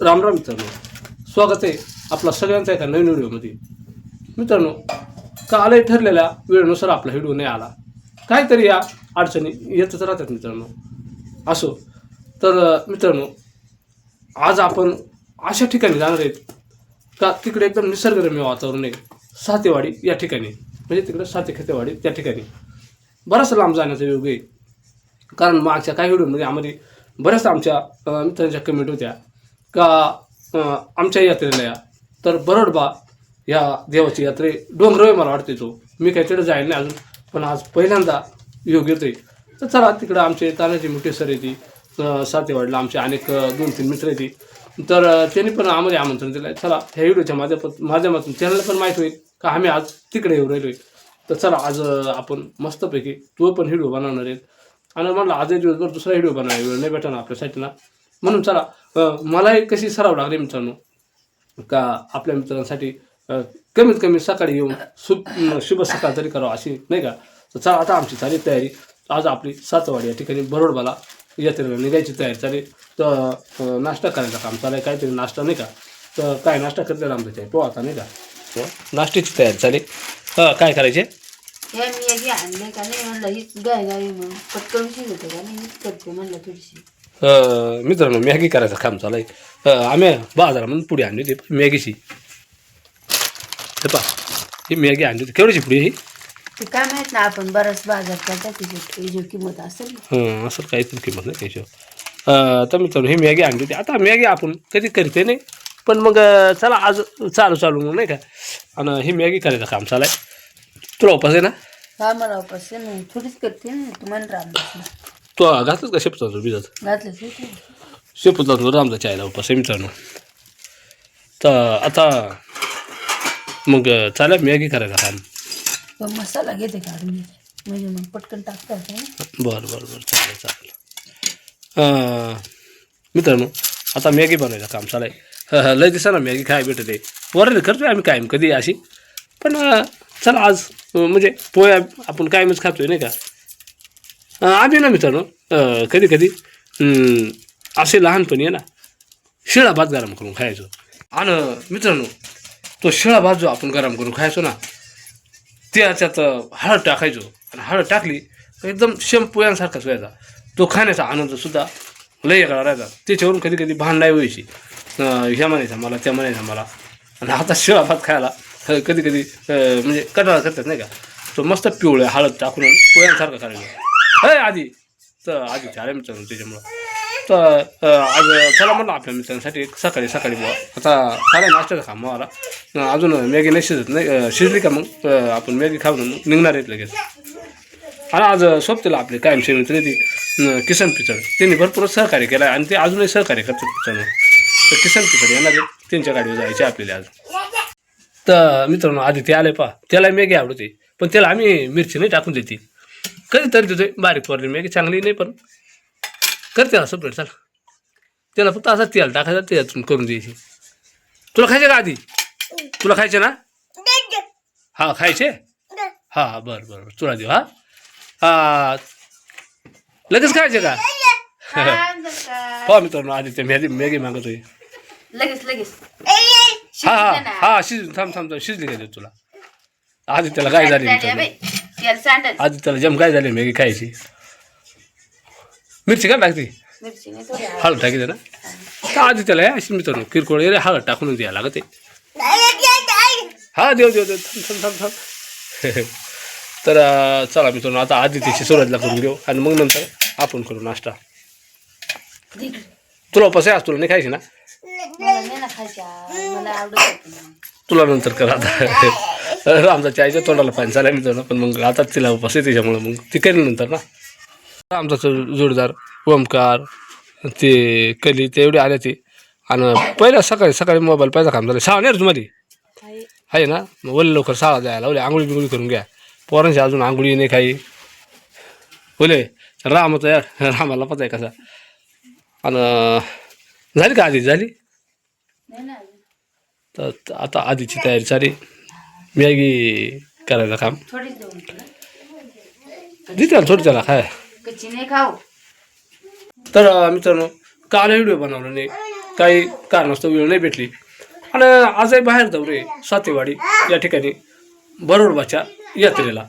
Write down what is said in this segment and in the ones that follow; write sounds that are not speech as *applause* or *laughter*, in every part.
राम राम मित्रांनो. स्वागत आहे आपला सगळ्यांचा एका नवीन व्हिडिओमध्ये. मित्रांनो कालही ठरलेल्या वेळेनुसार आपला व्हिडिओ नाही आला. काहीतरी या अडचणी येतच राहतात मित्रांनो. असो तर मित्रांनो आज आपण अशा ठिकाणी जाणार आहेत का तिकडे एकदम निसर्गरम्य वातावरण आहे. सातेवाडी या ठिकाणी. म्हणजे तिकडे साते खेतेवाडी त्या ठिकाणी. बराचसा लांब जाण्याचा योग आहे. कारण मागच्या काही व्हिडिओमध्ये आम्हाला बऱ्याच आमच्या मित्रांच्या कमेंट होत्या. का आमच्या यात्रेला या तर बरडबा या देवाची यात्रे डोंगरवे मला वाटते तो. मी काही तिकडे जाईल नाही अजून पण आज पहिल्यांदा योग येतोय तर चला तिकडं आमचे तानाजी मुठे सर येते. अं, सातेवाडीला आमचे अनेक दोन तीन मित्र येते. तर त्यांनी पण आम्हाला आमंत्रण दिलं चला ह्या व्हिडिओच्या माध्यमात माध्यमातून त्यांना पण माहीत होईल का? आम्ही आज तिकडे येऊ राहिलोय. तर चला आज आपण मस्तपैकी तो पण व्हिडिओ बनवणार आहेत. आणि म्हणलं आजही दिवसभर दुसरा व्हिडिओ बनवायला वेळ नाही भेटणार आपल्यासाठी म्हणून चला मलाही कशी सराव लागली मित्रांनो? का आपल्या मित्रांसाठी कमीत कमी सकाळी येऊन शुभ शुभ सकाळ तरी करावं अशी नाही का? तर चला आता आमची चालेल तयारी. आज आपली सातवाडी या ठिकाणी बरोडबाला यात्रेला निघायची तयारी चालेल. तर नाश्ता करायचा काम चालेल काहीतरी नाश्ता नाही का? तर काय नाश्ता करते आमचं ते पोहा आता नाही का? हो, नाश्त्याची तयारी चालेल. हां काय करायचे? का नाही म्हणलं गाय पटकन शिजते का नाही? करते म्हणलं थोडीशी. मित्रांनो मॅगी करायचं काम चालू आहे आम्ही बाजारामधून पुढे आणली होती मॅगीची. हे पा ही मॅगी आणली होती. केवढीची पुढे ही? ते काय माहीत ना आपण बराच बाजार करता तिची जी किंमत असेल. हं, असं काहीतरी किंमत नाही त्याच्यावर अं, तर मित्रांनो ही मॅगी आणली होती. आता मॅगी आपण कधी करते नाही पण मग अं, चला आज चालू चालू मग नाही का? आणि ही मॅगी करायचं काम चालू आहे तुला उपास आहे ना? हा मला उपास आहे. ना थोडीच करते ना तुम्हाला तू घातलंच का शेपूचा भिजत? घातलं ते ते. रामचा चायला उपास आहे मित्रांनो. तर आता मग चालेल मॅगी करायचं काम पण मसाला घेते काढून म्हणजे मग पटकन टाकता येते ना? बरं बरं बरं चालेल चालेल. अं, मित्रांनो आता मॅगी बनायचं काम हं, हं, लय दिसा ना मॅगी खाय भेटते वरले करतोय आम्ही कायम कधी अशी. पण अं, चला आज अं, म्हणजे पोया आपण कायमच खातोय नाही का? आम्ही ना मित्रांनो कधी कधी असे लहानपणी आहे ना शिळा भात गरम करून खायचो. आणि मित्रांनो तो शिळा भात जो आपण गरम करून खायचो ना त्याच्यात हळद टाकायचो. आणि हळद टाकली एकदम शेम व्हायचा. तो खाण्याचा आनंदसुद्धा लय वेगळा राहायचा. त्याच्यावरून कधी कधी भांडाय व्हायची. ह्या म्हणायचा मला त्या म्हणायचा मला. आणि आता शिळा भात खायला कधी कधी म्हणजे कटाळा करतात नाही का? तो मस्त पिवळ्या हळद टाकून पोयांसारखा करायचा. आधी तर आधी झाल्या मित्रांनो त्याच्यामुळं तर आज चला म्हटलं आपल्या मित्रांसाठी सकाळी सकाळी बुवा आता चालेल नाश्त्याचं काम मला अजून मॅगी नाही शिजत नाही अं, शिजली का मग आपण मॅगी खाऊन मग निघणार आहेत लगेच आणि आज सोबतीला आपले कायमचे मित्र ती अं, किसन पिचड त्यांनी भरपूर सहकार्य केलं आहे आणि ते अजूनही सहकार्य करतात मित्रांनो तर किसन पिचड येणार आहेत त्यांच्या गाडीवर जायचे आपल्याला आज तर मित्रांनो आधी ते आले पा त्याला मॅगी आवडते पण त्याला आम्ही मिरची नाही टाकून देते कधीतरी देतोय बारीक पडली मॅगी चांगली नाही पण करते ना सपरेट चल. त्याला फक्त असं तेल टाकायचं त्याच्यातून करून द्यायची. तुला खायचे का आधी? तुला खायचे ना? हा खायचे? हा. हा बरं बरं बरं. तुला देऊ हा? हा. लगेच खायचे का? हो. मित्रांनो आधी ते मॅगी मॅगी मागतोय लगेच लगेच. हा हा. हा शिजून थांब थांब थांब. शिजली काय तुला? आधी त्याला काय झाली आधी त्याला जम काय झाली मॅगी खायची? मिरची का टाकते? मिरची नाही थोडी हळद टाकी ना. तर आधी त्याला हे अशी मित्रांनो किरकोळ वगैरे हळद टाकून द्यायला लागते हा देव देव देव थांब थांब थांब थांब. *laughs* तर अं, चला मित्रांनो आता आधी त्याची सुरुवातीला करून घेऊ आणि मग नंतर आपण करू नाश्ता. तुला उपास आहे आज? तुला नाही खायची ना? मला नाही ना खायच्या मला आवडत होतं ना. तुला नंतर कर आता. आमचा चायच्या तोंडाला पाणी चालाय मित्रांनो पण मग आता तिला उपास आहे त्याच्यामुळं मग ती करेल नंतर ना. आमचा जोडीदार ओमकार ते कली ते एवढे आले ते. आणि पहिल्या सकाळी सकाळी मोबाईल पाहिजे काम झालं. शाळा नाही रे तुम्हाला? आहे. ना? मग वल्ले लवकर शाळा जायला लावले. आंघोळी बिंगोळी करून घ्या. पोरांची अजून आंघोळी नाही काही. बोले रामाचा यार रामाला पता आहे कसा. आणि झाली का आधी? झाली. तर आता आधीची तयारी चाली मॅगी करायचं काम थोडीच देऊन देते थोडी त्याला खाय कच्ची नाही खाऊ तर मित्रांनो काल व्हिडिओ बनवला नाही काही कारणास्तव वेळ नाही भेटली आणि आजही बाहेर जाऊ रे सातेवाडी या ठिकाणी बरोडबाच्या यात्रेला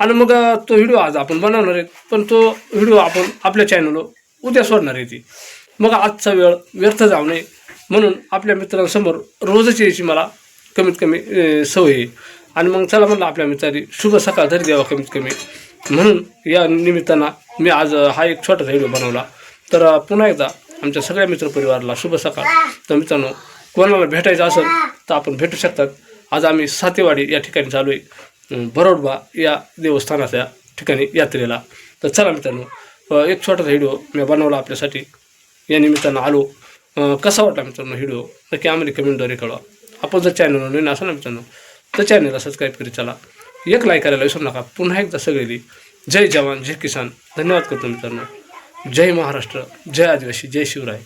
आणि मग तो व्हिडिओ आज आपण बनवणार आहे पण तो व्हिडिओ आपण आपल्या चॅनलवर उद्या सोडणार आहे ती मग आजचा वेळ व्यर्थ जाऊ नये म्हणून आपल्या मित्रांसमोर रोजच यायची मला कमीत कमी सवय आहे. आणि मग चला म्हणलं आपल्या मित्रांनी शुभ सकाळ तरी द्यावा कमीत कमी. म्हणून या निमित्तानं मी आज हा एक छोटासा व्हिडिओ बनवला. तर पुन्हा एकदा आमच्या सगळ्या मित्रपरिवाराला शुभ सकाळ. तर मित्रांनो कोणाला भेटायचं असेल तर आपण भेटू शकतात. आज आम्ही सातेवाडी या ठिकाणी चालू आहे. बरोडबा या देवस्थानाच्या ठिकाणी यात्रेला. तर चला मित्रांनो एक छोटासा व्हिडिओ मी बनवला आपल्यासाठी. या निमित्तानं आलो. कसा वाटला मित्रांनो व्हिडिओ नक्की आम्हाला कमेंटद्वारे कळवा. आपण जर चॅनलवर नवीन असं ना मित्रांनो तर चॅनलला सबस्क्राईब करीत चला. एक लाईक करायला विसरू नका. पुन्हा एकदा सगळी जय जवान जय किसान. धन्यवाद करतो मित्रांनो. जय महाराष्ट्र जय आदिवासी जय शिवराय.